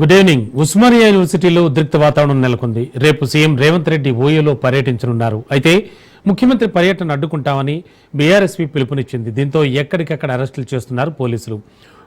Good evening. Osmania యూనివర్సిటీలో ఉద్రిక్త వాతావరణం నెలకొంది. రేపు సీఎం రేవంత్ రెడ్డి ఓయోలో పర్యటించనున్నారు. అయితే ముఖ్యమంత్రి పర్యటన అడ్డుకుంటామని బీఆర్ఎస్పీ పిలుపునిచ్చింది. దీంతో ఎక్కడికక్కడ అరెస్టులు చేస్తున్నారు పోలీసులు.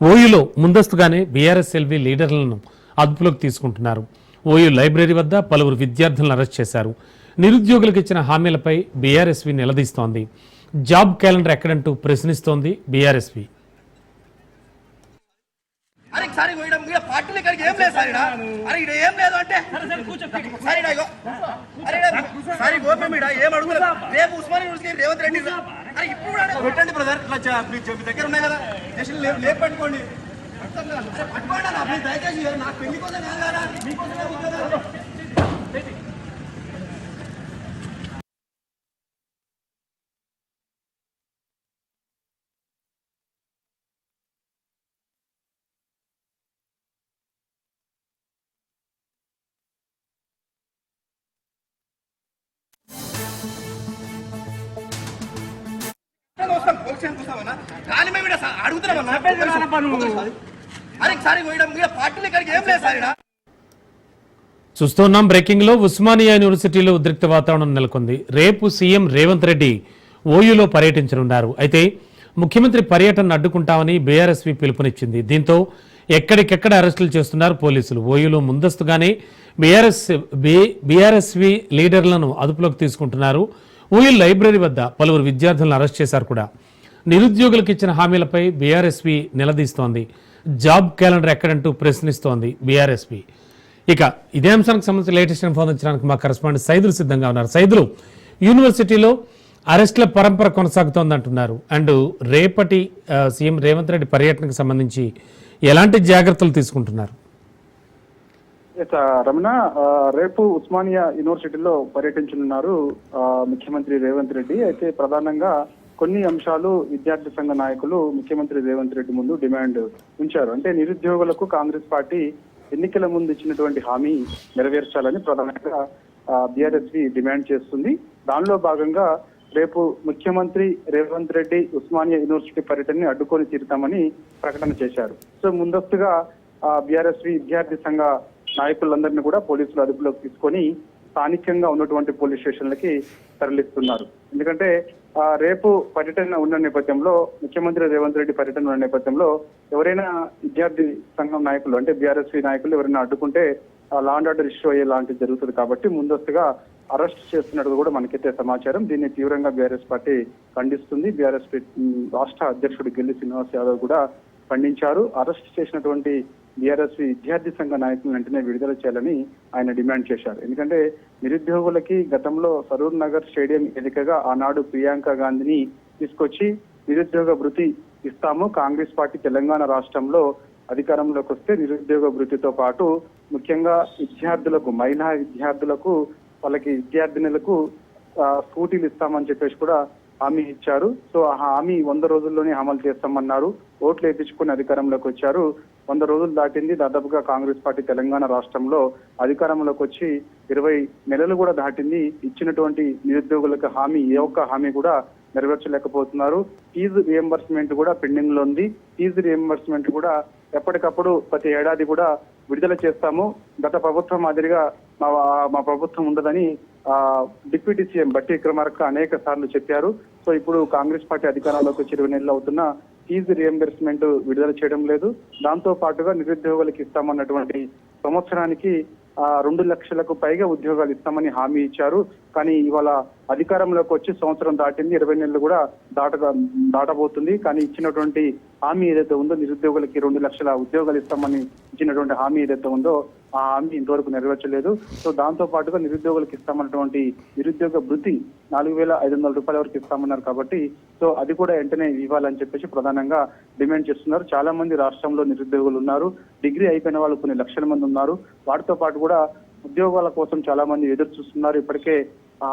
ఓయూలో ముందస్తుగానే బీఆర్ఎస్ ఎల్వీ లీడర్లను అదుపులోకి తీసుకుంటున్నారు. ఓయూ లైబ్రరీ వద్ద పలువురు విద్యార్థులను అరెస్ట్ చేశారు. నిరుద్యోగులకు ఇచ్చిన హామీలపై బీఆర్ఎస్వీ నిలదీస్తోంది. జాబ్ క్యాలెండర్ ఎక్కడంటూ ప్రశ్నిస్తోంది బీఆర్ఎస్వీ అరే సార్ ఇగో ఈడ ఈడ పార్టీలు ఇక్కడికి ఏం లేదు సార్ ఈడ అరే ఈడ ఏం లేదు అంటే? సార్ ఈడ ఇగో? అరే సార్ ఈడ ఏం అడుగులేదు రేపు ఉస్మాన్ యూనివర్సిటీ రేవంత్ రెడ్డి. అరే ఇప్పుడు పెట్టండి బ్రదర్ ఇట్లా మీ దగ్గర ఉన్నాయి కదా. జస్ట్ లేపు పట్టుకోండి. అన్న దయచేసి నాకు పెళ్ళి కోసం కాదు కదా. మీకోసమే స్టేషన్కి వస్తామన్నా కానీ మేము అడుగుతున్నామన్నా అరే సార్ పార్టీలు ఇక్కడికి ఏం లేదు సార్ చూస్తున్నాం బ్రేకింగ్లో ఉస్మానియా యూనివర్సిటీలో ఉద్రిక్త వాతావరణం నెలకొంది. రేపు సీఎం రేవంత్ రెడ్డి ఓయూలో పర్యటించనున్నారు. అయితే ముఖ్యమంత్రి పర్యటన అడ్డుకుంటామని బీఆర్ఎస్వి పిలుపునిచ్చింది. దీంతో ఎక్కడికెక్కడ అరెస్టులు చేస్తున్నారు పోలీసులు? ఓయూలో ముందస్తుగానే బీఆర్ఎస్ బీఆర్ఎస్వి లీడర్లను అదుపులోకి తీసుకుంటున్నారు. ఓయూ లైబ్రరీ వద్ద పలువురు విద్యార్థులను అరెస్ట్ చేశారు కూడా. నిరుద్యోగులకు ఇచ్చిన హామీలపై బీఆర్ఎస్వి నిలదీస్తోంది. జాబ్ క్యాలెండర్ ఎక్కడంటూ ప్రశ్నిస్తోంది బీఆర్ఎస్వి ఇక ఇదే అంశానికి సంబంధించి లేటెస్ట్ ఇన్ఫర్మేషన్ మా కరెస్పాండెంట్ సైదులు సిద్ధంగా ఉన్నారు. సైదులు యూనివర్సిటీలో అరెస్టుల పరంపర కొనసాగుతోంది అంటున్నారు అండ్ రేపటి సీఎం రేవంత్ రెడ్డి పర్యటనకు సంబంధించి ఎలాంటి జాగ్రత్తలు తీసుకుంటున్నారు? రమణ రేపు ఉస్మానియా యూనివర్సిటీలో పర్యటించనున్నారు ముఖ్యమంత్రి రేవంత్ రెడ్డి. అయితే ప్రధానంగా కొన్ని అంశాలు విద్యార్థి సంఘ నాయకులు ముఖ్యమంత్రి రేవంత్ రెడ్డి ముందు డిమాండ్ ఉంచారు. అంటే నిరుద్యోగులకు కాంగ్రెస్ పార్టీ ఎన్నికల ముందు ఇచ్చినటువంటి హామీ నెరవేర్చాలని ప్రధానంగా బీఆర్ఎస్వి డిమాండ్ చేస్తుంది. దానిలో భాగంగా రేపు ముఖ్యమంత్రి రేవంత్ రెడ్డి ఉస్మానియా యూనివర్సిటీ పర్యటనని అడ్డుకొని తీరుతామని ప్రకటన చేశారు. సో ముందస్తుగా బీఆర్ఎస్ విద్యార్థి సంఘ నాయకులందరినీ కూడా పోలీసులు అదుపులోకి తీసుకొని స్థానికంగా ఉన్నటువంటి పోలీస్ స్టేషన్లకి తరలిస్తున్నారు. ఎందుకంటే రేపు పర్యటన ఉన్న నేపథ్యంలో ముఖ్యమంత్రి రేవంత్ రెడ్డి పర్యటన ఉన్న నేపథ్యంలో ఎవరైనా విద్యార్థి సంఘం నాయకులు అంటే బిఆర్ఎస్ నాయకులు ఎవరైనా అడ్డుకుంటే లా అండ్ ఆర్డర్ ఇష్యూ అయ్యే లాంటిది జరుగుతుంది కాబట్టి ముందస్తుగా అరెస్ట్ చేస్తున్నట్టు కూడా మనకైతే సమాచారం. దీన్ని తీవ్రంగా బీఆర్ఎస్ పార్టీ ఖండిస్తుంది. బీఆర్ఎస్ రాష్ట్ర అధ్యక్షుడు గెల్లి శ్రీనివాస్ యాదవ్ కూడా ఖండించారు. అరెస్ట్ చేసినటువంటి బీఆర్ఎస్ విద్యార్థి సంఘ నాయకులను వెంటనే విడుదల చేయాలని ఆయన డిమాండ్ చేశారు. ఎందుకంటే నిరుద్యోగులకి గతంలో సరూర్ నగర్ స్టేడియం ఎన్నికగా ఆనాడు ప్రియాంక గాంధీని తీసుకొచ్చి నిరుద్యోగ భృతి ఇస్తాము. కాంగ్రెస్ పార్టీ తెలంగాణ రాష్ట్రంలో అధికారంలోకి వస్తే నిరుద్యోగ భృతితో పాటు ముఖ్యంగా విద్యార్థులకు మహిళా విద్యార్థులకు వాళ్ళకి విద్యార్థినులకు స్కూటీలు ఇస్తామని చెప్పేసి కూడా హామీ ఇచ్చారు. సో ఆ హామీ వంద రోజుల్లోనే అమలు చేస్తామన్నారు. ఓట్లు వేయించుకుని అధికారంలోకి వచ్చారు. వంద రోజులు దాటింది. దాదాపుగా కాంగ్రెస్ పార్టీ తెలంగాణ రాష్ట్రంలో అధికారంలోకి వచ్చి ఇరవై నెలలు కూడా దాటింది. ఇచ్చినటువంటి నిరుద్యోగులకు హామీ ఏ ఒక్క హామీ కూడా నెరవేర్చలేకపోతున్నారు. ఫీజు రియంబర్స్మెంట్ కూడా పెండింగ్లో ఉంది. ఫీజు రియంబర్స్మెంట్ కూడా ఎప్పటికప్పుడు ప్రతి ఏడాది కూడా విడుదల చేస్తాము. గత ప్రభుత్వం మాదిరిగా మా మా ప్రభుత్వం ఉండదని డిప్యూటీ సీఎం బట్టి విక్రమార్క అనేక సార్లు చెప్పారు. సో ఇప్పుడు కాంగ్రెస్ పార్టీ అధికారంలోకి వచ్చి ఇరవై నెలలు అవుతున్న ఫీజు రియంబర్స్మెంట్ విడుదల చేయడం లేదు. దాంతో పాటుగా నిరుద్యోగులకు ఇస్తామన్నటువంటి సంవత్సరానికి ఆ, రెండు లక్షలకు పైగా ఉద్యోగాలు ఇస్తామని హామీ ఇచ్చారు. కానీ ఇవాళ అధికారంలోకి వచ్చి సంవత్సరం దాటింది. ఇరవై నెలలు కూడా దాట దాటబోతుంది. కానీ ఇచ్చినటువంటి హామీ ఏదైతే ఉందో నిరుద్యోగులకి రెండు లక్షల ఉద్యోగాలు ఇస్తామని ఇచ్చినటువంటి హామీ ఏదైతే ఉందో ఆ హామీ ఇంతవరకు నెరవేర్చలేదు. సో దాంతో పాటుగా నిరుద్యోగులకు ఇస్తామన్నటువంటి నిరుద్యోగ భృతి నాలుగు వేల ఐదు వందల రూపాయల వరకు ఇస్తామన్నారు కాబట్టి సో అది కూడా వెంటనే ఇవ్వాలని చెప్పేసి ప్రధానంగా డిమాండ్ చేస్తున్నారు. చాలా మంది రాష్ట్రంలో నిరుద్యోగులు ఉన్నారు. డిగ్రీ అయిపోయిన వాళ్ళు కొన్ని లక్షల మంది ఉన్నారు. వాటితో పాటు కూడా ఉద్యోగాల కోసం చాలా మంది ఎదురు చూస్తున్నారు. ఇప్పటికే ఆ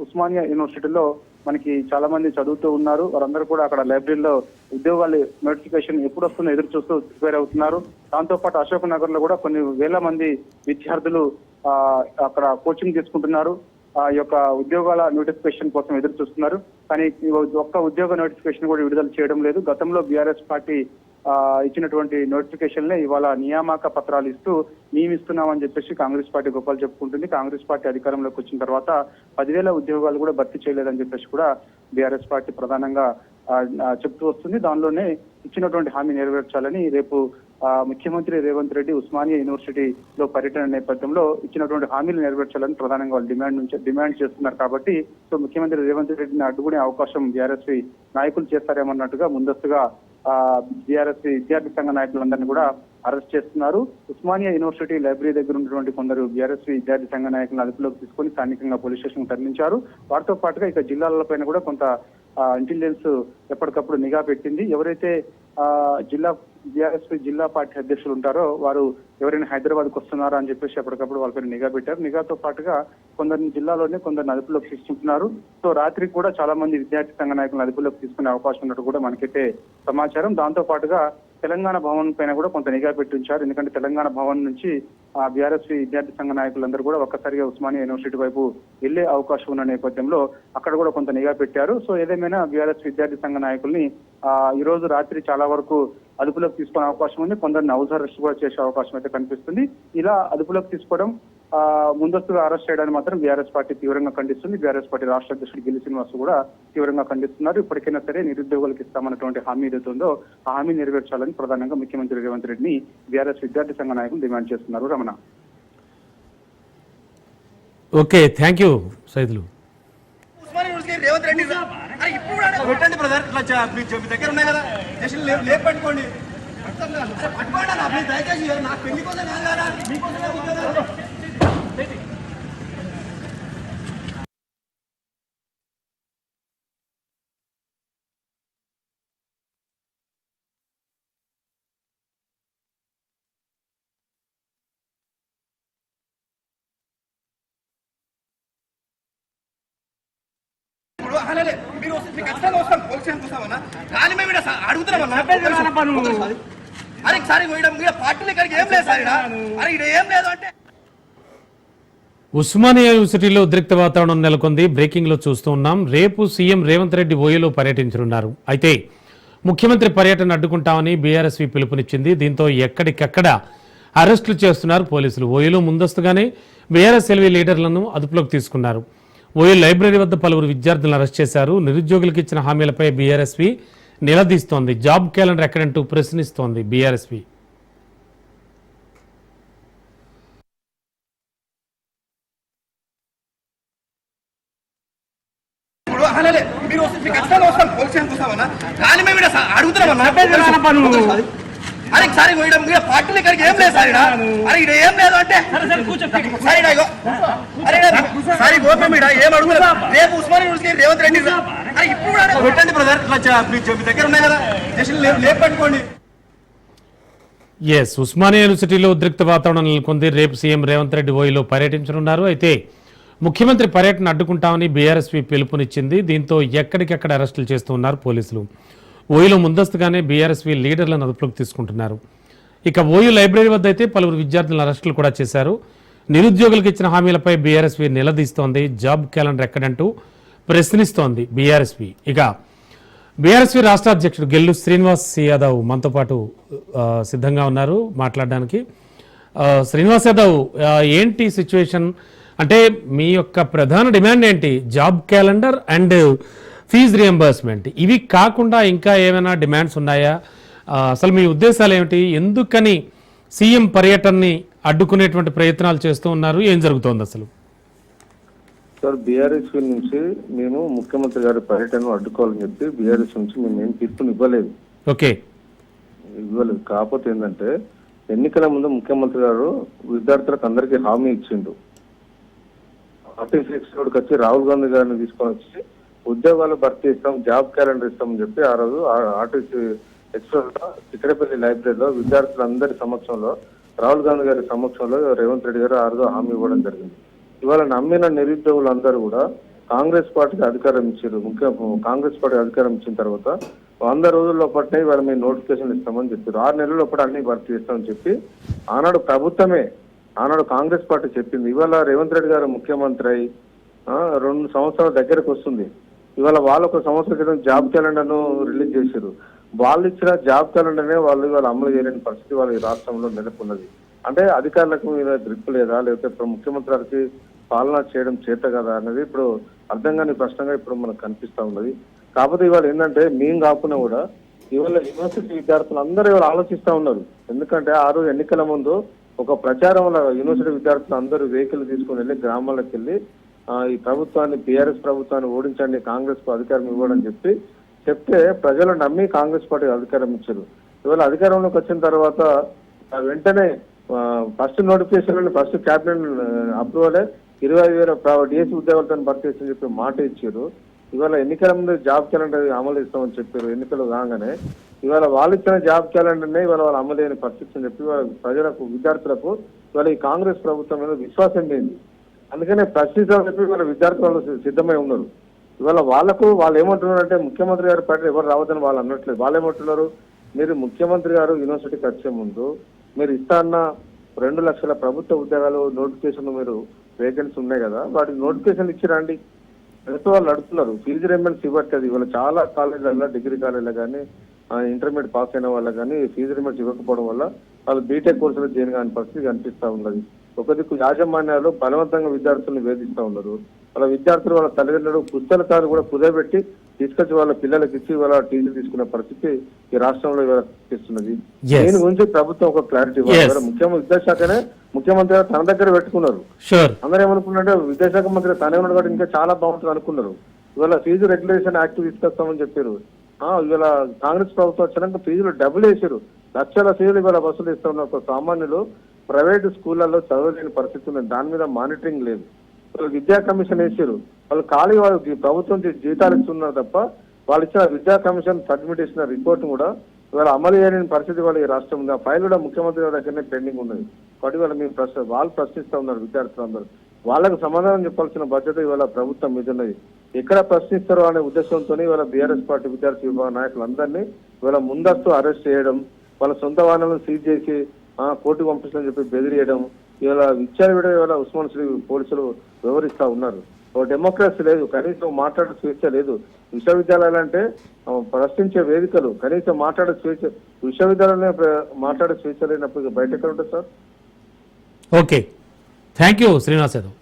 ఉస్మానియా యూనివర్సిటీలో మనకి చాలా మంది చదువుతూ ఉన్నారు. వారందరూ కూడా అక్కడ లైబ్రరీలో ఉద్యోగాలు నోటిఫికేషన్ ఎప్పుడు వస్తుందో ఎదురు చూస్తూ ప్రిపేర్ అవుతున్నారు. దాంతో పాటు అశోక్ నగర్లో కూడా కొన్ని వేల మంది విద్యార్థులు ఆ అక్కడ కోచింగ్ తీసుకుంటున్నారు. ఆ యొక్క ఉద్యోగాల నోటిఫికేషన్ కోసం ఎదురు చూస్తున్నారు. కానీ ఒక్క ఉద్యోగ నోటిఫికేషన్ కూడా విడుదల చేయడం లేదు. గతంలో బీఆర్ఎస్ పార్టీ ఇచ్చినటువంటి నోటిఫికేషన్లే ఇవాళ నియామక పత్రాలు ఇస్తూ నియమిస్తున్నామని చెప్పేసి కాంగ్రెస్ పార్టీ గొప్పలు చెప్పుకుంటుంది. కాంగ్రెస్ పార్టీ అధికారంలోకి వచ్చిన తర్వాత పదివేల ఉద్యోగాలు కూడా భర్తీ చేయలేదని చెప్పేసి కూడా బీఆర్ఎస్ పార్టీ ప్రధానంగా చెప్తూ వస్తుంది. దానిలోనే ఇచ్చినటువంటి హామీ నెరవేర్చాలని రేపు ముఖ్యమంత్రి రేవంత్ రెడ్డి ఉస్మానియా యూనివర్సిటీలో పర్యటన నేపథ్యంలో ఇచ్చినటువంటి హామీలు నెరవేర్చాలని ప్రధానంగా వాళ్ళు డిమాండ్ నుంచి డిమాండ్ చేస్తున్నారు కాబట్టి సో ముఖ్యమంత్రి రేవంత్ రెడ్డిని అడ్డుకునే అవకాశం బీఆర్ఎస్ నాయకులు చేస్తారేమన్నట్టుగా ముందస్తుగా బీఆర్ఎస్ విద్యార్థి సంఘ నాయకులందరినీ కూడా అరెస్ట్ చేస్తున్నారు. ఉస్మానియా యూనివర్సిటీ లైబ్రరీ దగ్గర ఉన్నటువంటి కొందరు బీఆర్ఎస్ విద్యార్థి సంఘ నాయకులను అదుపులోకి తీసుకొని స్థానికంగా పోలీస్ స్టేషన్ తరలించారు. వారితో పాటుగా ఇక జిల్లాలపైన కూడా కొంత ఇంటెలిజెన్స్ ఎప్పటికప్పుడు నిఘా పెట్టింది. ఎవరైతే జిల్లా బీఆర్ఎస్ జిల్లా పార్టీ అధ్యక్షులు ఉంటారో వారు ఎవరైనా హైదరాబాద్కి వస్తున్నారా అని చెప్పేసి ఎప్పటికప్పుడు వాళ్ళపైన నిఘా పెట్టారు. నిఘాతో పాటుగా కొందరిని జిల్లాలోనే కొందరిని అదుపులోకి తీసుకుంటున్నారు. సో రాత్రికి కూడా చాలా మంది విద్యార్థి సంఘ నాయకులను అదుపులోకి తీసుకునే అవకాశం ఉన్నట్టు కూడా మనకైతే సమాచారం. దాంతో పాటుగా తెలంగాణ భవన్ పైన కూడా కొంత నిఘా పెట్టించారు ఎందుకంటే తెలంగాణ భవన్ నుంచి ఆ బీఆర్ఎస్ విద్యార్థి సంఘ నాయకులందరూ కూడా ఒక్కసారిగా ఉస్మానియా యూనివర్సిటీ వైపు వెళ్ళే అవకాశం ఉన్న నేపథ్యంలో అక్కడ కూడా కొంత నిఘా పెట్టారు. సో ఏదేమైనా బీఆర్ఎస్ విద్యార్థి సంఘ నాయకుల్ని ఆ ఈ రోజు రాత్రి చాలా వరకు అదుపులోకి తీసుకునే అవకాశం ఉంది. కొందరిని హౌస్ అరెస్ట్ కూడా చేసే అవకాశం అయితే కనిపిస్తుంది. ఇలా అదుపులోకి తీసుకోవడం ముందస్తుగా అరెస్ట్ చేయడాన్ని మాత్రం బీఆర్ఎస్ పార్టీ తీవ్రంగా ఖండిస్తుంది. బీఆర్ఎస్ పార్టీ రాష్ట్ర అధ్యక్షుడు గిల్లి శ్రీనివాస్ కూడా తీవ్రంగా ఖండిస్తున్నారు. ఇప్పటికైనా సరే నిరుద్యోగులకు ఇస్తామన్నటువంటి హామీ ఏదైతే ఉందో ఆ హామీ నెరవేర్చాలని ప్రధానంగా ముఖ్యమంత్రి రేవంత్ రెడ్డిని బీఆర్ఎస్ విద్యార్థి సంఘ నాయకులు డిమాండ్ చేస్తున్నారు. Ramana. Okay thank you Saidulu. Osmania university Revanth Reddy అరే ఇప్పుడు కూడా పెట్టండి బ్రదర్. ఇట్లా చ- మీ చ- మీ దగ్గర ఉన్నాయి కదా. జస్ట్ లేపు లేపు పట్టుకోండి. పట్టుకోండి అన్న మీరు దయచేసి నా పెళ్ళి కోసం కాదు కదా మీకోసమే కూర్చోదా? ఇప్పుడు మీరు వస్తే ఖచ్చితంగా వస్తాం పోలీస్ స్టేషన్కి కానీ మేము ఇక్కడ అడుగుతున్నామన్నా అరే సార్ ఇక్కడ పార్టీలు ఇక్కడికి ఏం లేదు సార్ ఇక్కడ అరే ఇక్కడ ఏం లేదు అంటే ఉస్మానియా యూనివర్సిటీలో ఉద్రిక్త వాతావరణం నెలకొంది. బ్రేకింగ్లో చూస్తూ ఉన్నాం. రేపు సీఎం రేవంత్ రెడ్డి ఓయోలో పర్యటించనున్నారు. అయితే ముఖ్యమంత్రి పర్యటన అడ్డుకుంటామని బీఆర్ఎస్వి పిలుపునిచ్చింది. దీంతో ఎక్కడికెక్కడ అరెస్టులు చేస్తున్నారు పోలీసులు. ఓయోలో ముందస్తుగానే బీఆర్ఎస్ ఎల్వీ లీడర్లను అదుపులోకి తీసుకున్నారు. ఓయో లైబ్రరీ వద్ద పలువురు విద్యార్థులను అరెస్ట్ చేశారు. నిరుద్యోగులకు ఇచ్చిన హామీలపై బీఆర్ఎస్వి నిలదీస్తోంది. జాబ్ క్యాలెండర్ ఎక్కడంటూ ప్రశ్నిస్తోంది బీఆర్ఎస్వి ఇప్పుడు అనలే మీరు వస్తే మీకు ఖచ్చితంగా వస్తాం పోలీస్ స్టేషన్కి వస్తామన్నా కానీ మేము ఇక్కడ స- అడుగుతున్నామన్నా అరే సార్ ఇక్కడ ఇక్కడ పార్టీలు ఇక్కడికి ఏం లేదు సార్ అరే ఇక్కడ ఏం లేదు అంటే సార్ ఇక్కడ ఇగో అరే సార్ ఇగో ఇక్కడ ఏం అడుగులేదు రేపు ఉస్మానియా యూనివర్సిటీ రేవంత్ రెడ్డి అరే ఇప్పుడు పెట్టండి బ్రదర్ మీ దగ్గర ఉన్నాయి కదా జస్ట్ లేపు లేపు ఎస్ ఉస్మానియా యూనివర్సిటీలో ఉద్రిక్త వాతావరణం నెలకొంది. రేపు సీఎం రేవంత్ రెడ్డి ఓయిలో పర్యటించనున్నారు. అయితే ముఖ్యమంత్రి పర్యటన అడ్డుకుంటామని బీఆర్ఎస్పీ పిలుపునిచ్చింది. దీంతో ఎక్కడికెక్కడ అరెస్టులు చేస్తూ ఉన్నారు పోలీసులు. ఓయూలో ముందస్తుగానే బీఆర్ఎస్పీ లీడర్లను అదుపులోకి తీసుకుంటున్నారు. ఇక ఓయూ లైబ్రరీ వద్ద అయితే పలువురు విద్యార్థులను అరెస్టులు కూడా చేశారు. నిరుద్యోగులకు ఇచ్చిన హామీలపై బీఆర్ఎస్పీ నిలదీస్తోంది. జాబ్ క్యాలెండర్ ఎక్కడంటూ ప్రశ్నిస్తోంది బీఆర్ఎస్పీ. ఇక బీఆర్ఎస్పీ రాష్ట్ర అధ్యక్షుడు గెల్లు శ్రీనివాస్ యాదవ్ మనతో పాటు సిద్ధంగా ఉన్నారు మాట్లాడడానికి. శ్రీనివాస్ యాదవ్ ఏంటి సిచ్యువేషన్? అంటే మీ యొక్క ప్రధాన డిమాండ్ ఏంటి? Job calendar and fee reimbursement. ఇవి కాకుండా ఇంకా ఏమైనా డిమాండ్స్ ఉన్నాయా? అసలు మీ ఉద్దేశాలు ఏమిటి? ఎందుకని సీఎం పర్యటనని అడ్డుకునేటువంటి ప్రయత్నాలు చేస్తూ ఉన్నారు? ఏం జరుగుతోంది అసలు? సార్ బీఆర్ఎస్ నుంచి మేము ముఖ్యమంత్రి గారి పర్యటన అడ్డుకోవాలని చెప్పి బీఆర్ఎస్ నుంచి మేము ఏం తీర్పుని ఇవ్వలేదు. ఓకే. ఇవ్వలేదు. కాకపోతే ఏంటంటే ఎన్నికల ముందు ముఖ్యమంత్రి గారు విద్యార్థులకు అందరికీ హామీ ఇచ్చిండు. ఆర్టీసీ ఎక్స్పోర్ట్కి వచ్చి రాహుల్ గాంధీ గారిని తీసుకొని వచ్చి ఉద్యోగాలు భర్తీ ఇస్తాం జాబ్ క్యాలెండర్ ఇస్తామని చెప్పి ఆ రోజు ఆర్టీసీ ఎక్స్ప్రెస్లో చిక్కడపల్లి లైబ్రరీలో విద్యార్థులందరి సమక్షంలో రాహుల్ గాంధీ గారి సమక్షంలో రేవంత్ రెడ్డి గారు ఆ రోజు హామీ ఇవ్వడం జరిగింది. ఇవాళ నమ్మిన నిరుద్యోగులందరూ కూడా కాంగ్రెస్ పార్టీకి అధికారం ఇచ్చారు. ముఖ్య కాంగ్రెస్ పార్టీ అధికారం ఇచ్చిన తర్వాత వంద రోజుల్లో పట్టిన ఇవాళ మేము నోటిఫికేషన్ ఇస్తామని చెప్పారు. ఆరు నెలల్లో పాటు అన్ని భర్తీ చేస్తామని చెప్పి ఆనాడు ప్రభుత్వమే ఆనాడు కాంగ్రెస్ పార్టీ చెప్పింది. ఇవాళ రేవంత్ రెడ్డి గారు ముఖ్యమంత్రి అయి రెండు సంవత్సరాల దగ్గరకు వస్తుంది. ఇవాళ వాళ్ళు ఒక సంవత్సరం క్రితం జాబ్ క్యాలెండర్ను రిలీజ్ చేశారు. వాళ్ళు ఇచ్చిన జాబ్ క్యాలెండర్నే వాళ్ళు ఇవాళ అమలు చేయలేని పరిస్థితి వాళ్ళ ఈ రాష్ట్రంలో నెలకొన్నది. అంటే అధికారులకు మీద గ్రిప్ లేదా లేకపోతే ఇప్పుడు ముఖ్యమంత్రి గారికి పాలన చేయడం చేత కదా అనేది ఇప్పుడు అర్థం కాని ప్రశ్నగా ఇప్పుడు మనకు కనిపిస్తూ ఉన్నది. కాకపోతే ఇవాళ ఏంటంటే మేము కాకుండా కూడా ఇవాళ యూనివర్సిటీ విద్యార్థులు అందరూ ఇవాళ ఆలోచిస్తూ ఉన్నారు. ఎందుకంటే ఆ రోజు ఎన్నికల ముందు ఒక ప్రచారంలో యూనివర్సిటీ విద్యార్థులు అందరూ వెహికల్ తీసుకుని వెళ్ళి గ్రామాలకు వెళ్ళి ఈ ప్రభుత్వాన్ని టీఆర్ఎస్ ప్రభుత్వాన్ని ఓడించండి కాంగ్రెస్కు అధికారం అని చెప్పి చెప్తే ప్రజలు నమ్మి కాంగ్రెస్ పార్టీ అధికారం ఇచ్చారు. ఇవాళ అధికారంలోకి వచ్చిన తర్వాత వెంటనే ఫస్ట్ నోటిఫికేషన్ ఫస్ట్ క్యాబినెట్ అప్రూవలే ఇరవై ఐదు వేల డిఎస్సి ఉద్యోగాలతో భర్తీ చేసి చెప్పి మాట ఇచ్చారు. ఇవాళ ఎన్నికల ముందు జాబ్ క్యాలెండర్ అమలు ఇస్తామని చెప్పారు ఎన్నికలు కాగానే ఇవాళ వాళ్ళు ఇచ్చిన జాబ్ క్యాలెండర్నే ఇవాళ వాళ్ళు అమలు చేయని పరిస్థితి అని చెప్పి ఇవాళ ప్రజలకు విద్యార్థులకు ఇవాళ ఈ కాంగ్రెస్ ప్రభుత్వం మీద విశ్వాసం లేని అందుకనే ప్రశ్నించాలని చెప్పి ఇవాళ విద్యార్థులు సిద్ధమై ఉన్నారు. ఇవాళ వాళ్ళకు వాళ్ళు ఏమంటున్నారు అంటే ముఖ్యమంత్రి గారి పార్టీ ఎవరు రావద్దని వాళ్ళు అన్నట్లేదు వాళ్ళు ఏమంటున్నారు? మీరు ముఖ్యమంత్రి గారు యూనివర్సిటీకి వచ్చే ముందు మీరు ఇస్తా అన్న రెండు లక్షల ప్రభుత్వ ఉద్యోగాలు నోటిఫికేషన్ మీరు వేకెన్సీ ఉన్నాయి కదా వాటికి నోటిఫికేషన్ ఇచ్చి రండి. ప్రతి వాళ్ళు అడుగుతున్నారు. ఫీజు రిమెంట్స్ ఇవ్వట్లేదు. ఇవాళ చాలా కాలేజీలలో డిగ్రీ కాలేజీలో కానీ ఇంటర్మీడియట్ పాస్ అయిన వాళ్ళకి కానీ ఫీజు రిమెంట్స్ ఇవ్వకపోవడం వల్ల వాళ్ళు బీటెక్ కోర్సులు చేయని కాని పరిస్థితి కనిపిస్తా ఉన్నది. ఒక దిక్కు యాజమాన్యాలు బలవంతంగా విద్యార్థులను వేధిస్తా ఉన్నారు. వాళ్ళ విద్యార్థులు వాళ్ళ తల్లిదండ్రులు పుస్తకాలు కూడా కుదరబెట్టి తీసుకొచ్చి వాళ్ళ పిల్లలకి ఇచ్చి వాళ్ళ టీచర్ తీసుకునే పరిస్థితి ఈ రాష్ట్రంలో Yes. దీని గురించి ప్రభుత్వం ఒక క్లారిటీ. ఇవ్వాలి. ముఖ్యమంత్రి విద్యాశాఖనే ముఖ్యమంత్రి గారు తన దగ్గర పెట్టుకున్నారు. అందరూ ఏమనుకున్నారంటే విద్యాశాఖ మంత్రి తనే ఉన్నాడు కాబట్టి ఇంకా చాలా బాగుంటుంది అనుకున్నారు. ఇవాళ ఫీజు రెగ్యులేషన్ యాక్ట్ తీసుకొస్తామని చెప్పారు. ఆ, ఇవాళ కాంగ్రెస్ ప్రభుత్వం వచ్చినాక ఫీజులు డబ్బులు వేసారు. లక్షల ఫీజులు ఇవాళ వసూలు ఇస్తా ఉన్న ఒక సామాన్యులు ప్రైవేట్ స్కూళ్ళల్లో చదవలేని పరిస్థితి ఉంది. దాని మీద మానిటరింగ్ లేదు. వాళ్ళు విద్యా కమిషన్ వేసారు. వాళ్ళు ఖాళీ వాళ్ళు ప్రభుత్వం జీతాలు ఇస్తున్నారు తప్ప వాళ్ళు ఇచ్చిన విద్యా కమిషన్ సబ్మిట్ చేసిన రిపోర్ట్ కూడా ఇవాళ అమలు చేయలేని పరిస్థితి వాళ్ళ ఈ రాష్ట్రం ఉంది. ఆ ఫైల్ కూడా ముఖ్యమంత్రి గారి దగ్గరనే పెండింగ్ ఉన్నది. కాబట్టి వాళ్ళ మేము ప్రశ్న వాళ్ళు ప్రశ్నిస్తూ ఉన్నారు విద్యార్థులందరూ. వాళ్ళకు సమాధానం చెప్పాల్సిన బాధ్యత ఇవాళ ప్రభుత్వం మీద ఉన్నది. ఎక్కడ ప్రశ్నిస్తారో అనే ఉద్దేశంతో ఇవాళ బీఆర్ఎస్ పార్టీ విద్యార్థి విభాగ నాయకులందరినీ ఇవాళ ముందస్తు అరెస్ట్ చేయడం వాళ్ళ సొంత వాహనాలను సీజ్ చేసి ఆ, కోర్టుకు పంపిస్తామని చెప్పి బెదిరియడం ఇవాళ విచారణ ఇవాళ ఉస్మాన్ శ్రీ పోలీసులు వివరిస్తా ఉన్నారు. ఓ డెమోక్రసీ లేదు కనీసం మాట్లాడే స్వేచ్ఛ లేదు. విశ్వవిద్యాలయాలు అంటే ప్రశ్నించే వేదికలు కనీసం మాట్లాడే స్వేచ్ఛ విశ్వవిద్యాలయంలో మాట్లాడే స్వేచ్ఛ లేనప్పుడు బయటకు బయట ఎక్కడ ఉంటుంది sir? Okay. Thank you Srinivas Yadav.